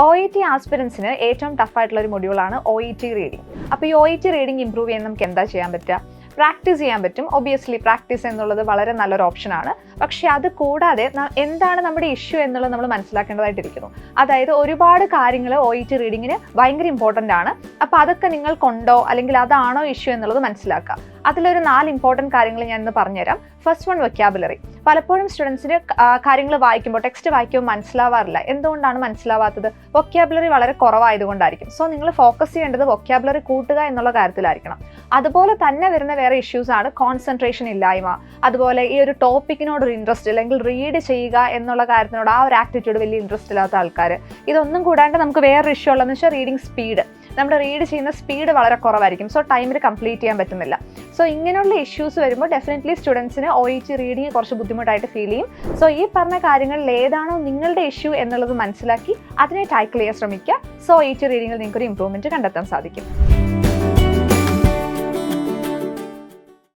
O E T ആസ്പിരൻസിന് ഏറ്റവും ടഫായിട്ടുള്ള ഒരു മൊഡ്യൂളാണ് ഒ ഇ ടി റീഡിംഗ് അപ്പോൾ ഈ O E T reading improve ചെയ്യാൻ നമുക്ക് എന്താ ചെയ്യാൻ പറ്റുക? പ്രാക്ടീസ് ചെയ്യാൻ പറ്റും. ഒബിയസ്ലി പ്രാക്ടീസ് എന്നുള്ളത് വളരെ നല്ലൊരു ഓപ്ഷനാണ് പക്ഷെ അത് കൂടാതെ എന്താണ് നമ്മുടെ ഇഷ്യൂ എന്നുള്ളത് നമ്മൾ മനസ്സിലാക്കേണ്ടതായിട്ടിരിക്കുന്നു. അതായത് ഒരുപാട് കാര്യങ്ങൾ ഒ ഇ ടി റീഡിങ്ങിന് ഭയങ്കര ഇമ്പോർട്ടന്റ് ആണ്. അപ്പോൾ അതൊക്കെ നിങ്ങൾക്കുണ്ടോ? അല്ലെങ്കിൽ അതാണോ ഇഷ്യൂ എന്നുള്ളത് മനസ്സിലാക്കുക. അതിലൊരു നാല് ഇമ്പോർട്ടന്റ് കാര്യങ്ങൾ ഞാൻ ഇന്ന് പറഞ്ഞുതരാം. ഫസ്റ്റ് വൺ വൊക്കാബുലറി പലപ്പോഴും സ്റ്റുഡൻസിന് കാര്യങ്ങൾ വായിക്കുമ്പോൾ ടെക്സ്റ്റ് വായിക്കുമ്പോൾ മനസ്സിലാവാറില്ല. എന്തുകൊണ്ടാണ് മനസ്സിലാവാത്തത്? വൊക്കാബുലറി വളരെ കുറവായതുകൊണ്ടായിരിക്കും. സോ നിങ്ങൾ ഫോക്കസ് ചെയ്യേണ്ടത് വൊക്കാബുലറി കൂട്ടുക എന്നുള്ള കാര്യത്തിലായിരിക്കണം. അതുപോലെ തന്നെ വരുന്ന വേറെ ഇഷ്യൂസ് ആണ് കോൺസെൻട്രേഷൻ ഇല്ലായ്മ. അതുപോലെ ഈ ഒരു ടോപ്പിക്കിനോട് ഒരു ഇൻട്രസ്റ്റ് അല്ലെങ്കിൽ റീഡ് ചെയ്യുക എന്നുള്ള കാര്യത്തിനോട് ആ ഒരു ആറ്റിറ്റ്യൂഡ് വലിയ ഇൻട്രസ്റ്റ് ഇല്ലാത്ത ആൾക്കാർ ഇതൊന്നും കൂടാണ്ട് നമുക്ക് വേറെ ഇഷ്യൂ ഉള്ളതെന്ന് വെച്ചാൽ റീഡിങ് സ്പീഡ് നമ്മൾ റീഡ് ചെയ്യുന്ന സ്പീഡ് വളരെ കുറവായിരിക്കും. സോ ടൈമിൽ കംപ്ലീറ്റ് ചെയ്യാൻ പറ്റുന്നില്ല. സോ ഇങ്ങനെയുള്ള ഇഷ്യൂസ് വരുമ്പോൾ ഡെഫിനറ്റ്ലി സ്റ്റുഡൻസിന് ഒ ഇ ടി റീഡിങ് കുറച്ച് ബുദ്ധിമുട്ടായിട്ട് ഫീൽ ചെയ്യും. സോ ഈ പറഞ്ഞ കാര്യങ്ങളിൽ ഏതാണോ നിങ്ങളുടെ ഇഷ്യൂ എന്നുള്ളത് മനസ്സിലാക്കി അതിനെ ടാക്കിൾ ചെയ്യാൻ ശ്രമിക്കുക. സോ ഒ ഇ ടി റീഡിങ്ങിൽ നിങ്ങൾക്ക് ഒരു ഇമ്പ്രൂവ്മെന്റ് കണ്ടെത്താൻ സാധിക്കും.